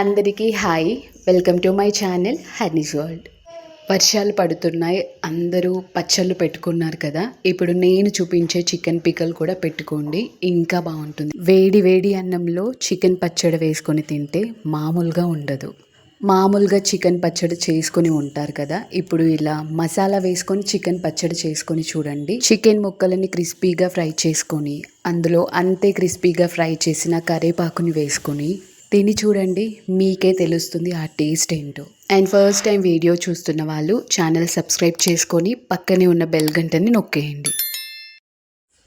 అందరికీ hi. Welcome to my channel honey's world. వర్షాలు పడుతున్నాయి. అందరూ పచ్చళ్ళు పెట్టుకున్నారు కదా. ఇప్పుడు నేను చూపించే చికెన్ పికల్ కూడా పెట్టుకోండి. ఇంకా బాగుంటుంది. వేడి వేడి అన్నంలో చికెన్ పచ్చడి వేసుకొని తింటే మామూలుగా ఉండదు. మామూలుగా చికెన్ పచ్చడి చేసుకొని ఉంటారు కదా. ఇప్పుడు ఇలా మసాలా వేసుకొని చికెన్ పచ్చడి చేసుకొని చూడండి. చికెన్ ముక్కలని క్రిస్పీగా ఫ్రై చేసుకొని అందులో అంతే క్రిస్పీగా ఫ్రై చేసిన కరేపాకుని వేసుకొని తిని చూడండి మీకే తెలుస్తుంది ఆ టేస్ట్ ఏంటో. అండ్ ఫస్ట్ టైం వీడియో చూస్తున్న వాళ్ళు ఛానల్ సబ్స్క్రైబ్ చేసుకొని పక్కనే ఉన్న బెల్ గంటని నొక్కేయండి.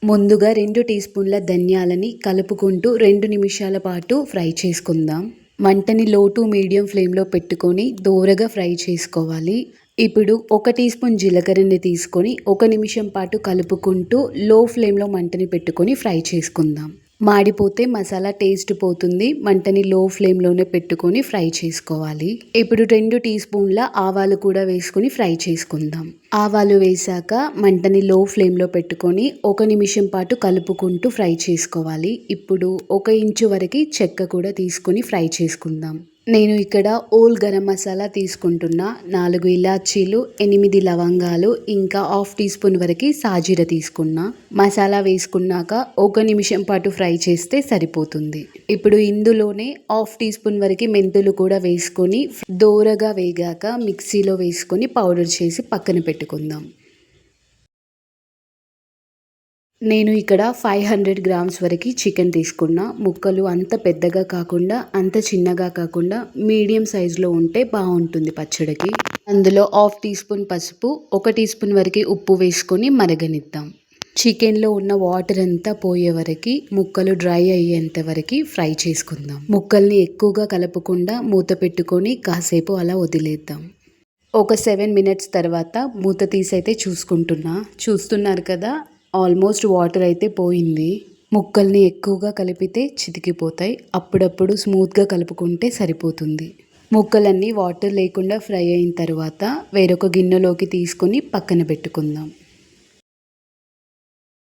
ముందుగా రెండు టీ స్పూన్ల ధనియాలని కలుపుకుంటూ రెండు నిమిషాల పాటు ఫ్రై చేసుకుందాం. మంటని లో టు మీడియం ఫ్లేమ్లో పెట్టుకొని దోరగా ఫ్రై చేసుకోవాలి. ఇప్పుడు ఒక టీ స్పూన్ జీలకర్రని తీసుకొని ఒక నిమిషం పాటు కలుపుకుంటూ లో ఫ్లేమ్లో మంటని పెట్టుకొని ఫ్రై చేసుకుందాం. మాడిపోతే మసాలా టేస్ట్ పోతుంది. మంటని లో ఫ్లేమ్లోనే పెట్టుకొని ఫ్రై చేసుకోవాలి. ఇప్పుడు రెండు టీ స్పూన్ల ఆవాలు కూడా వేసుకొని ఫ్రై చేసుకుందాం. ఆవాలు వేసాక మంటని లో ఫ్లేమ్లో పెట్టుకొని ఒక నిమిషం పాటు కలుపుకుంటూ ఫ్రై చేసుకోవాలి. ఇప్పుడు ఒక ఇంచు వరకు చెక్క కూడా తీసుకొని ఫ్రై చేసుకుందాం. నేను ఇక్కడ ఓల్ గరం మసాలా తీసుకుంటున్నా. నాలుగు ఇలాచీలు ఎనిమిది లవంగాలు ఇంకా హాఫ్ టీ స్పూన్ వరకు సాజీర తీసుకున్నా. మసాలా వేసుకున్నాక ఒక నిమిషం పాటు ఫ్రై చేస్తే సరిపోతుంది. ఇప్పుడు ఇందులోనే హాఫ్ టీ స్పూన్ వరకు మెంతులు కూడా వేసుకొని దోరగా వేగాక మిక్సీలో వేసుకొని పౌడర్ చేసి పక్కన పెట్టుకుందాం. నేను ఇక్కడ ఫైవ్ హండ్రెడ్ గ్రామ్స్ వరకు చికెన్ తీసుకున్నా. ముక్కలు అంత పెద్దగా కాకుండా అంత చిన్నగా కాకుండా మీడియం సైజులో ఉంటే బాగుంటుంది పచ్చడికి. అందులో హాఫ్ టీ స్పూన్ పసుపు ఒక టీ స్పూన్ వరకు ఉప్పు వేసుకొని మరగనిద్దాం. చికెన్లో ఉన్న వాటర్ అంతా పోయే వరకు ముక్కలు డ్రై అయ్యేంత వరకు ఫ్రై చేసుకుందాం. ముక్కల్ని ఎక్కువగా కలపకుండా మూత పెట్టుకొని కాసేపు అలా వదిలేద్దాం. ఒక సెవెన్ మినిట్స్ తర్వాత మూత తీసైతే చూసుకుంటున్నా. చూస్తున్నారు కదా ఆల్మోస్ట్ వాటర్ అయితే పోయింది. ముక్కల్ని ఎక్కువగా కలిపితే చితికిపోతాయి. అప్పుడప్పుడు స్మూత్గా కలుపుకుంటే సరిపోతుంది. ముక్కలన్నీ వాటర్ లేకుండా ఫ్రై అయిన తర్వాత వేరొక గిన్నెలోకి తీసుకొని పక్కన పెట్టుకుందాం.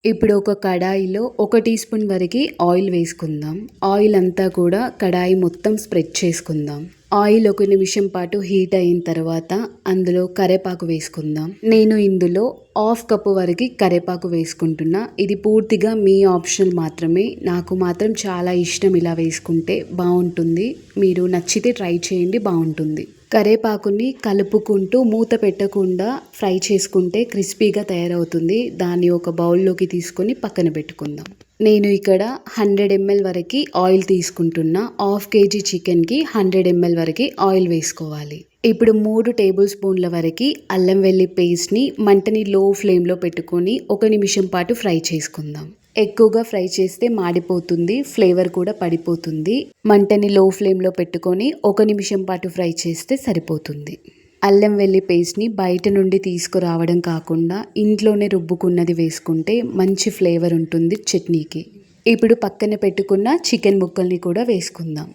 ఇప్పుడు ఒక కడాయిలో ఒక టీ స్పూన్ వరకు ఆయిల్ వేసుకుందాం. ఆయిల్ అంతా కూడా కడాయి మొత్తం స్ప్రెడ్ చేసుకుందాం. ఆయిల్ ఒక నిమిషం పాటు హీట్ అయిన తర్వాత అందులో కరేపాకు వేసుకుందాం. నేను ఇందులో హాఫ్ కప్పు వరకు కరేపాకు వేసుకుంటున్నా. ఇది పూర్తిగా మీ ఆప్షన్ మాత్రమే. నాకు మాత్రం చాలా ఇష్టం ఇలా వేసుకుంటే బాగుంటుంది. మీరు నచ్చితే ట్రై చేయండి బాగుంటుంది. కరేపాకుని కలుపుకుంటూ మూత పెట్టకుండా ఫ్రై చేసుకుంటే క్రిస్పీగా తయారవుతుంది. దాన్ని ఒక బౌల్లోకి తీసుకొని పక్కన పెట్టుకుందాం. నేను ఇక్కడ హండ్రెడ్ ఎంఎల్ వరకు ఆయిల్ తీసుకుంటున్నా. హాఫ్ కేజీ చికెన్కి హండ్రెడ్ ఎంఎల్ వరకు ఆయిల్ వేసుకోవాలి. ఇప్పుడు మూడు టేబుల్ స్పూన్ల వరకు అల్లం వెల్లి పేస్ట్ని మంటని లో ఫ్లేమ్లో పెట్టుకొని ఒక నిమిషం పాటు ఫ్రై చేసుకుందాం. ఎక్కువగా ఫ్రై చేస్తే మాడిపోతుంది ఫ్లేవర్ కూడా పడిపోతుంది. మంటని లో ఫ్లేమ్లో పెట్టుకొని ఒక నిమిషం పాటు ఫ్రై చేస్తే సరిపోతుంది. అల్లం వెల్లి పేస్ట్ని బయట నుండి తీసుకురావడం కాకుండా ఇంట్లోనే రుబ్బుకున్నది వేసుకుంటే మంచి ఫ్లేవర్ ఉంటుంది చట్నీకి. ఇప్పుడు పక్కన పెట్టుకున్న చికెన్ ముక్కల్ని కూడా వేసుకుందాం.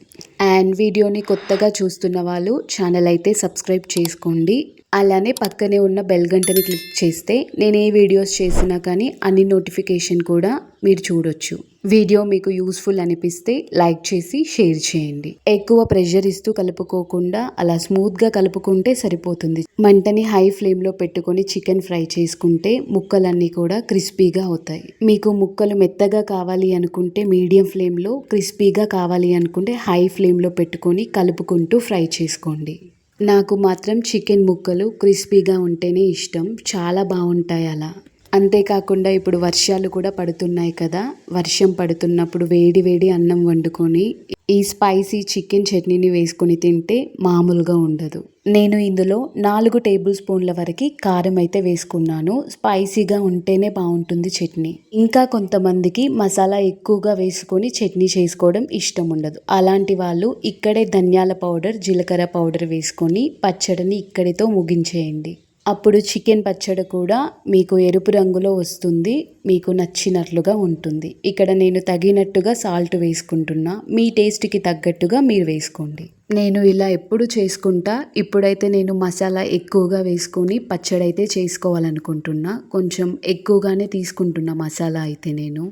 అండ్ వీడియోని కొత్తగా చూస్తున్న వాళ్ళు ఛానల్ అయితే సబ్స్క్రైబ్ చేసుకోండి. అలానే పక్కనే ఉన్న బెల్ గంటని క్లిక్ చేస్తే నేను ఏ వీడియోస్ చేసినా కానీ అన్ని నోటిఫికేషన్ కూడా మీరు చూడొచ్చు. వీడియో మీకు యూస్ఫుల్ అనిపిస్తే లైక్ చేసి షేర్ చేయండి. ఎక్కువ ప్రెషర్ ఇస్తూ కలుపుకోకుండా అలా స్మూత్గా కలుపుకుంటే సరిపోతుంది. మంటని హై ఫ్లేమ్లో పెట్టుకొని చికెన్ ఫ్రై చేసుకుంటే ముక్కలన్నీ కూడా క్రిస్పీగా అవుతాయి. మీకు ముక్కలు మెత్తగా కావాలి అనుకుంటే మీడియం ఫ్లేమ్లో క్రిస్పీగా కావాలి అనుకుంటే హై ఫ్లేమ్లో పెట్టుకొని కలుపుకుంటూ ఫ్రై చేసుకోండి. నాకు మాత్రం చికెన్ ముక్కలు క్రిస్పీగా ఉంటేనే ఇష్టం. చాలా బాగుంటాయి అలా. అంతేకాకుండా ఇప్పుడు వర్షాలు కూడా పడుతున్నాయి కదా. వర్షం పడుతున్నప్పుడు వేడి వేడి అన్నం వండుకొని ఈ స్పైసీ చికెన్ చట్నీని వేసుకొని తింటే మామూలుగా ఉండదు. నేను ఇందులో నాలుగు టేబుల్ స్పూన్ల వరకు కారం అయితే వేసుకున్నాను. స్పైసీగా ఉంటేనే బాగుంటుంది చట్నీ. ఇంకా కొంతమందికి మసాలా ఎక్కువగా వేసుకొని చట్నీ చేసుకోవడం ఇష్టం ఉండదు. అలాంటి వాళ్ళు ఇక్కడే ధనియాల పౌడర్ జీలకర్ర పౌడర్ వేసుకొని పచ్చడిని ఇక్కడితో ముగించేయండి. అప్పుడు చికెన్ పచ్చడి కూడా మీకు ఎరుపు రంగులో వస్తుంది మీకు నచ్చినట్లుగా ఉంటుంది. ఇక్కడ నేను తగినట్టుగా సాల్ట్ వేసుకుంటున్నా మీ టేస్ట్కి తగ్గట్టుగా మీరు వేసుకోండి. నేను ఇలా ఎప్పుడు చేసుకుంటా ఇప్పుడైతే నేను మసాలా ఎక్కువగా వేసుకొని పచ్చడి అయితే చేసుకోవాలనుకుంటున్నా. కొంచెం ఎక్కువగానే తీసుకుంటున్నా మసాలా అయితే నేను.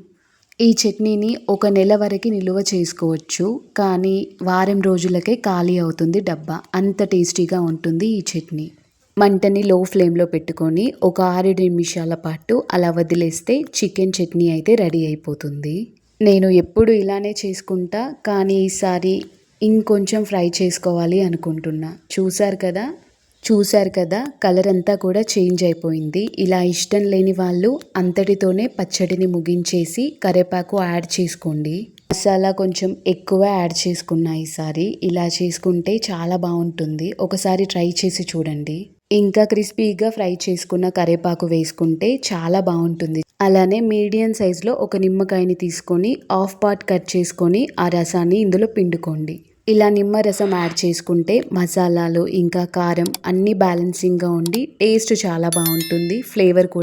ఈ చట్నీని ఒక నెల వరకు నిలువ చేసుకోవచ్చు కానీ వారం రోజులకే ఖాళీ అవుతుంది డబ్బా. అంత టేస్టీగా ఉంటుంది ఈ చట్నీ. మంటని లో ఫ్లేమ్లో పెట్టుకొని ఒక ఆరేడు నిమిషాల పాటు అలా వదిలేస్తే చికెన్ చట్నీ అయితే రెడీ అయిపోతుంది. నేను ఎప్పుడు ఇలానే చేసుకుంటా కానీ ఈసారి ఇంకొంచెం ఫ్రై చేసుకోవాలి అనుకుంటున్నా. చూసారు కదా? చూశారు కదా? కలర్ అంతా కూడా చేంజ్ అయిపోయింది. ఇలా ఇష్టం లేని వాళ్ళు అంతటితోనే పచ్చడిని ముగించేసి కరివేపాకు యాడ్ చేసుకోండి. మసాలా కొంచెం ఎక్కువ యాడ్ చేసుకున్నా ఈసారి. ఇలా చేసుకుంటే చాలా బాగుంటుంది. ఒకసారి ట్రై చేసి చూడండి. ఇంకా క్రిస్పీగా ఫ్రై చేసుకున్న కరివేపాకు వేసుకుంటే చాలా బాగుంటుంది. అలానే మీడియం సైజులో ఒక నిమ్మకాయని తీసుకొని హాఫ్ పార్ట్ కట్ చేసుకొని ఆ రసాన్ని ఇందులో పిండుకోండి. ఇలా నిమ్మరసం యాడ్ చేసుకుంటే మసాలాలు ఇంకా కారం అన్నీ బ్యాలెన్సింగ్గా ఉండి టేస్ట్ చాలా బాగుంటుంది. ఫ్లేవర్ కూడా